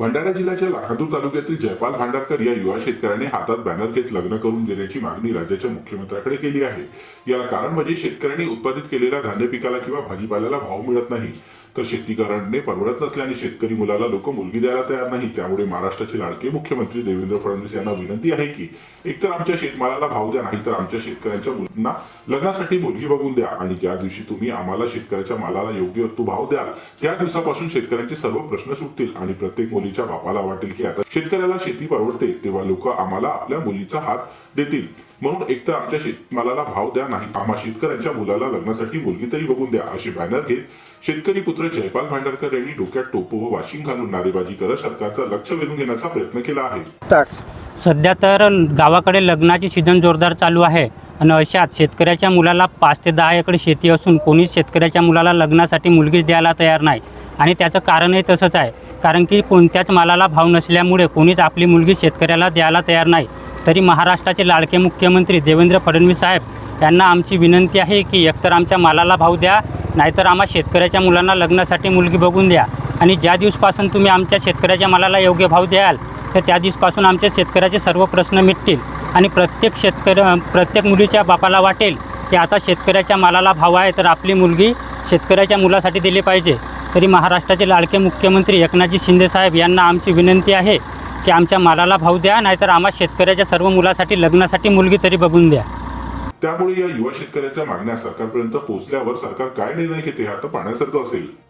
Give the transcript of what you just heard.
भंडारा जिल्ह्याच्या लाखांदूर तालुक्यातील जयपाल भांडारकर या युवा शेतकऱ्याने हातात बॅनर घेत लग्न करून देण्याची मागणी राज्याच्या मुख्यमंत्र्याकडे केली आहे. याला कारण म्हणजे शेतकऱ्यांनी उत्पादित केलेल्या धान्य पिकाला किंवा भाजीपाल्याला भाव मिळत नाही. तर शेती करणे परवडत नसल्याने शेतकरी मुलाला लोक मुलगी द्यायला तयार नाही. त्यामुळे महाराष्ट्राचे लाडके मुख्यमंत्री देवेंद्र फडणवीस यांना विनंती आहे की एकतर आमच्या शेतमालाला भाव द्या नाही तर आमच्या शेतकऱ्यांच्या मुलांना लग्नासाठी मुलगी बघून द्या आणि ज्या दिवशी तुम्ही आम्हाला शेतकऱ्याच्या मालाला योग्य तो भाव द्याल त्या दिवसापासून शेतकऱ्यांचे सर्व प्रश्न सुटतील आणि प्रत्येक मुलीच्या बापाला वाटेल की आता शेतकऱ्याला शेती परवडते तेव्हा लोक आम्हाला आपल्या मुलीचा हात देतील. म्हणून एकतर आमच्या शेतमालाला भाव द्या नाही. आम्हा शेतकऱ्यांच्या मुलाला लग्नासाठी मुलगी तरी बघून द्या असे बॅनर घेत शेतकरी पुत्र जयपाल भांडारकर यांनी डोक्यात टोपो व वाशिंग घालून नारेबाजी करत सरकारचा लक्ष वेधून घेण्याचा प्रयत्न केला आहे. सध्या तर गावाकडे लग्नाचे सीझन जोरदार चालू आहे. आणि अशात शेतकऱ्याच्या मुलाला पाच ते दहा एकर शेती असून कोणीच शेतकऱ्याच्या मुलाला लग्नासाठी मुलगीच द्यायला तयार नाही. आणि त्याचं कारणही तसंच आहे. कारण की कोणत्याच मालाला भाव नसल्यामुळे कोणीच आपली मुलगी शेतकऱ्याला द्यायला तयार नाही. तरी महाराष्ट्राचे लाडके मुख्यमंत्री देवेंद्र फडणवीस साहेब यांना आमची विनंती आहे की एकतर आमच्या मालाला भाव द्या नाहीतर आम्हा शेतकऱ्याच्या मुलांना लग्नासाठी मुलगी बघून द्या. आणि ज्या दिवसपासून तुम्ही आमच्या शेतकऱ्याच्या मालाला योग्य भाव द्याल तर त्या दिवसपासून आमच्या शेतकऱ्याचे सर्व प्रश्न मिटतील. आणि प्रत्येक शेतकरी प्रत्येक मुलीच्या बापाला वाटेल की आता शेतकऱ्याच्या मालाला भाव आहे तर आपली मुलगी शेतकऱ्याच्या मुलासाठी दिली पाहिजे. तरी महाराष्ट्राचे लाडके मुख्यमंत्री एकनाथजी शिंदेसाहेब यांना आमची विनंती आहे की आमच्या मालाला भाव द्या नाहीतर आम्हा शेतकऱ्याच्या सर्व मुलासाठी लग्नासाठी मुलगी तरी बघून द्या. त्यामुळे या युवा शेतकऱ्याच्या मागण्या सरकारपर्यंत पोहोचल्यावर सरकार काय निर्णय घेते हा तर पाहण्यासारखं असेल.